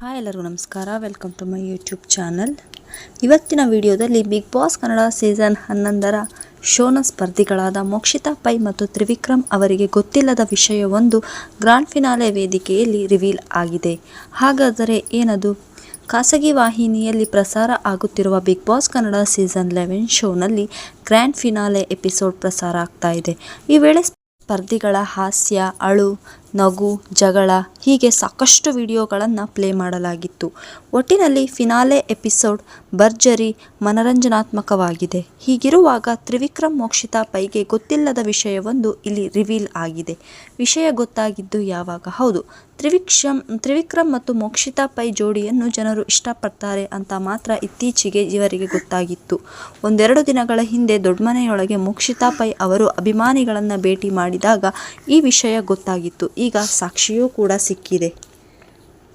Hi ಎಲ್ಲರಿಗೂ ನಮಸ್ಕಾರ. Welcome to my YouTube channel ಇವತ್ತಿನ ವಿಡಿಯೋದಲ್ಲಿ ಬಿಗ್ ಬಾಸ್ ಕನ್ನಡ ಸೀಸನ್ ಹನ್ನೊಂದರ ಶೋನ ಸ್ಪರ್ಧಿಗಳಾದ ಮೋಕ್ಷಿತಾ ಪೈ ಮತ್ತು ತ್ರಿವಿಕ್ರಮ್ ಅವರಿಗೆ ಗೊತ್ತಿಲ್ಲದ ವಿಷಯವೊಂದು ಗ್ರ್ಯಾಂಡ್ ಫಿನಾಲೆ ವೇದಿಕೆಯಲ್ಲಿ ರಿವೀಲ್ ಆಗಿದೆ. ಹಾಗಾದರೆ ಏನದು? ಖಾಸಗಿ ವಾಹಿನಿಯಲ್ಲಿ ಪ್ರಸಾರ ಆಗುತ್ತಿರುವ big boss Kannada season eleven ಶೋನಲ್ಲಿ ಗ್ರ್ಯಾಂಡ್ ಫಿನಾಲೆ ಎಪಿಸೋಡ್ ಪ್ರಸಾರ ಆಗ್ತಾ ಇದೆ. ಈ ವೇಳೆ ಸ್ಪರ್ಧಿಗಳ ಹಾಸ್ಯ, ಅಳು ನಗು, ಜಗಳ ಹೀಗೆ ಸಾಕಷ್ಟು ವಿಡಿಯೋಗಳನ್ನು ಪ್ಲೇ ಮಾಡಲಾಗಿತ್ತು. ಒಟ್ಟಿನಲ್ಲಿ ಫಿನಾಲೆ ಎಪಿಸೋಡ್ ಭರ್ಜರಿ ಮನರಂಜನಾತ್ಮಕವಾಗಿದೆ. ಹೀಗಿರುವಾಗ ತ್ರಿವಿಕ್ರಮ್ ಮೋಕ್ಷಿತಾ ಪೈಗೆ ಗೊತ್ತಿಲ್ಲದ ವಿಷಯವೊಂದು ಇಲ್ಲಿ ರಿವೀಲ್ ಆಗಿದೆ. ವಿಷಯ ಗೊತ್ತಾಗಿದ್ದು ಯಾವಾಗ? ಹೌದು ತ್ರಿವಿಕ್ಷಮ್ ತ್ರಿವಿಕ್ರಮ್ ಮತ್ತು ಮೋಕ್ಷಿತಾ ಪೈ ಜೋಡಿಯನ್ನು ಜನರು ಇಷ್ಟಪಡ್ತಾರೆ ಅಂತ ಮಾತ್ರ ಇತ್ತೀಚೆಗೆ ಇವರಿಗೆ ಗೊತ್ತಾಗಿತ್ತು. ಒಂದೆರಡು ದಿನಗಳ ಹಿಂದೆ ದೊಡ್ಡಮನೆಯೊಳಗೆ ಮೋಕ್ಷಿತಾ ಪೈ ಅವರು ಅಭಿಮಾನಿಗಳನ್ನು ಭೇಟಿ ಮಾಡಿದಾಗ ಈ ವಿಷಯ ಗೊತ್ತಾಗಿತ್ತು. ಈಗ ಸಾಕ್ಷಿಯೂ ಕೂಡ ಸಿಕ್ಕಿದೆ.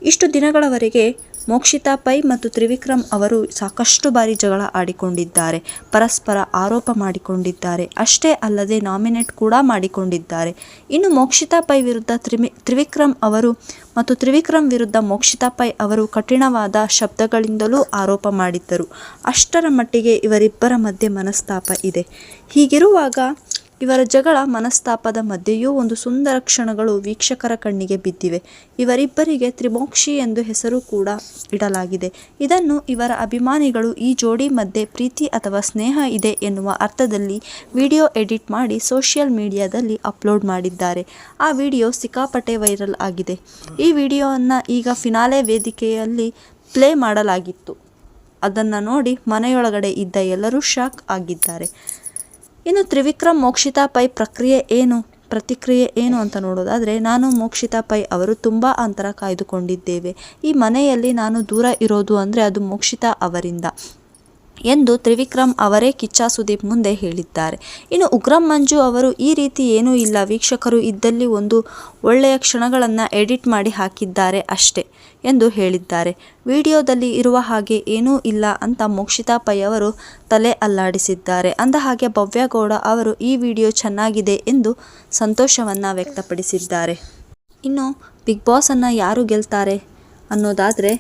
ಇಷ್ಟು ದಿನಗಳವರೆಗೆ ಮೋಕ್ಷಿತಾ ಪೈ ಮತ್ತು ತ್ರಿವಿಕ್ರಮ್ ಅವರು ಸಾಕಷ್ಟು ಬಾರಿ ಜಗಳ ಆಡಿಕೊಂಡಿದ್ದಾರೆ. ಪರಸ್ಪರ ಆರೋಪ ಮಾಡಿಕೊಂಡಿದ್ದಾರೆ. ಅಷ್ಟೇ ಅಲ್ಲದೆ ನಾಮಿನೇಟ್ ಕೂಡ ಮಾಡಿಕೊಂಡಿದ್ದಾರೆ. ಇನ್ನು ಮೋಕ್ಷಿತಾ ಪೈ ವಿರುದ್ಧ ತ್ರಿಮಿ, ತ್ರಿವಿಕ್ರಮ್ ಅವರು ಮತ್ತು ತ್ರಿವಿಕ್ರಮ್ ವಿರುದ್ಧ ಮೋಕ್ಷಿತಾ ಪೈ ಅವರು ಕಠಿಣವಾದ ಶಬ್ದಗಳಿಂದಲೂ ಆರೋಪ ಮಾಡಿದ್ದರು. ಅಷ್ಟರ ಮಟ್ಟಿಗೆ ಇವರಿಬ್ಬರ ಮಧ್ಯೆ ಮನಸ್ತಾಪ ಇದೆ. ಹೀಗಿರುವಾಗ ಇವರ ಜಗಳ ಮನಸ್ತಾಪದ ಮಧ್ಯೆಯೂ ಒಂದು ಸುಂದರ ಕ್ಷಣಗಳು ವೀಕ್ಷಕರ ಕಣ್ಣಿಗೆ ಬಿದ್ದಿವೆ. ಇವರಿಬ್ಬರಿಗೆ ತ್ರಿಮೋಕ್ಷಿ ಎಂದು ಹೆಸರು ಕೂಡ ಇಡಲಾಗಿದೆ. ಇದನ್ನು ಇವರ ಅಭಿಮಾನಿಗಳು ಈ ಜೋಡಿ ಮಧ್ಯೆ ಪ್ರೀತಿ ಅಥವಾ ಸ್ನೇಹ ಇದೆ ಎನ್ನುವ ಅರ್ಥದಲ್ಲಿ ವಿಡಿಯೋ ಎಡಿಟ್ ಮಾಡಿ ಸೋಷಿಯಲ್ ಮೀಡಿಯಾದಲ್ಲಿ ಅಪ್ಲೋಡ್ ಮಾಡಿದ್ದಾರೆ. ಆ ವಿಡಿಯೋ ಸಿಕ್ಕಾಪಟ್ಟೆ ವೈರಲ್ ಆಗಿದೆ. ಈ ವಿಡಿಯೋವನ್ನು ಈಗ ಫಿನಾಲೆ ವೇದಿಕೆಯಲ್ಲಿ ಪ್ಲೇ ಮಾಡಲಾಗಿತ್ತು. ಅದನ್ನು ನೋಡಿ ಮನೆಯೊಳಗಡೆ ಇದ್ದ ಎಲ್ಲರೂ ಶಾಕ್ ಆಗಿದ್ದಾರೆ. ಇನ್ನು ತ್ರಿವಿಕ್ರಮ್ ಮೋಕ್ಷಿತಾ ಪೈ ಪ್ರಕ್ರಿಯೆ ಏನು? ಪ್ರತಿಕ್ರಿಯೆ ಏನು ಅಂತ ನೋಡೋದಾದರೆ, ನಾನು ಮೋಕ್ಷಿತಾ ಪೈ ಅವರು ತುಂಬ ಅಂತರ ಕಾಯ್ದುಕೊಂಡಿದ್ದೇವೆ. ಈ ಮನೆಯಲ್ಲಿ ನಾನು ದೂರ ಇರೋದು ಅಂದರೆ ಅದು ಮೋಕ್ಷಿತಾ ಅವರಿಂದ. ಎಂದು ತ್ರಿವಿಕ್ರಮ್ ಅವರೇ ಕಿಚ್ಚ ಸುದೀಪ್ ಮುಂದೆ ಹೇಳಿದ್ದಾರೆ. ಇನ್ನು ಉಗ್ರಂ ಮಂಜು ಅವರು ಈ ರೀತಿ ಏನೂ ಇಲ್ಲ. ವೀಕ್ಷಕರು ಇದ್ದಲ್ಲಿ ಒಂದು ಒಳ್ಳೆಯ ಕ್ಷಣಗಳನ್ನು ಎಡಿಟ್ ಮಾಡಿ ಹಾಕಿದ್ದಾರೆ ಅಷ್ಟೇ ಎಂದು ಹೇಳಿದ್ದಾರೆ. ವಿಡಿಯೋದಲ್ಲಿ ಇರುವ ಹಾಗೆ ಏನೂ ಇಲ್ಲ ಅಂತ ಮೋಕ್ಷಿತಾ ಪೈ ಅವರು ತಲೆ ಅಲ್ಲಾಡಿಸಿದ್ದಾರೆ. ಅಂದ ಹಾಗೆ ಭವ್ಯಗೌಡ ಅವರು ಈ ವಿಡಿಯೋ ಚೆನ್ನಾಗಿದೆ ಎಂದು ಸಂತೋಷವನ್ನು ವ್ಯಕ್ತಪಡಿಸಿದ್ದಾರೆ. ಇನ್ನು ಬಿಗ್ ಬಾಸನ್ನು ಯಾರು ಗೆಲ್ತಾರೆ ಅನ್ನೋದಾದರೆ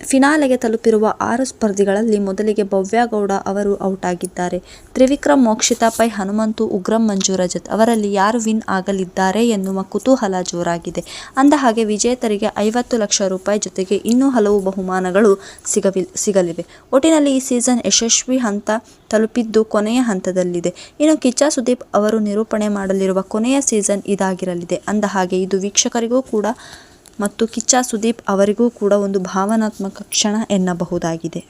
ಫಿನಾಲೆಗೆ ತಲುಪಿರುವ ಆರು ಸ್ಪರ್ಧಿಗಳಲ್ಲಿ ಮೊದಲಿಗೆ ಭವ್ಯಗೌಡ ಅವರು ಔಟ್ ಆಗಿದ್ದಾರೆ. ತ್ರಿವಿಕ್ರಮ್ ಮೋಕ್ಷಿತಾ ಪೈ ಹನುಮಂತು, ಉಗ್ರಂ ಮಂಜು ರಜತ್ ಅವರಲ್ಲಿ ಯಾರು ವಿನ್ ಆಗಲಿದ್ದಾರೆ ಎನ್ನುವ ಕುತೂಹಲ ಜೋರಾಗಿದೆ. ಅಂದ ಹಾಗೆ ವಿಜೇತರಿಗೆ ಐವತ್ತು ಲಕ್ಷ ರೂಪಾಯಿ ಜೊತೆಗೆ ಇನ್ನೂ ಹಲವು ಬಹುಮಾನಗಳು ಸಿಗವಿ ಸಿಗಲಿವೆ. ಒಟ್ಟಿನಲ್ಲಿ ಈ ಸೀಸನ್ ಯಶಸ್ವಿ ಹಂತ ತಲುಪಿದ್ದು ಕೊನೆಯ ಹಂತದಲ್ಲಿದೆ. ಇನ್ನು ಕಿಚ್ಚ ಸುದೀಪ್ ಅವರು ನಿರೂಪಣೆ ಮಾಡಲಿರುವ ಕೊನೆಯ ಸೀಸನ್ ಇದಾಗಿರಲಿದೆ. ಅಂದ ಹಾಗೆ ಇದು ವೀಕ್ಷಕರಿಗೂ ಕೂಡ ಮತ್ತು ಕಿಚ್ಚ ಸುದೀಪ್ ಅವರಿಗೂ ಕೂಡ ಒಂದು ಭಾವನಾತ್ಮಕ ಕ್ಷಣ ಎನ್ನಬಹುದಾಗಿದೆ.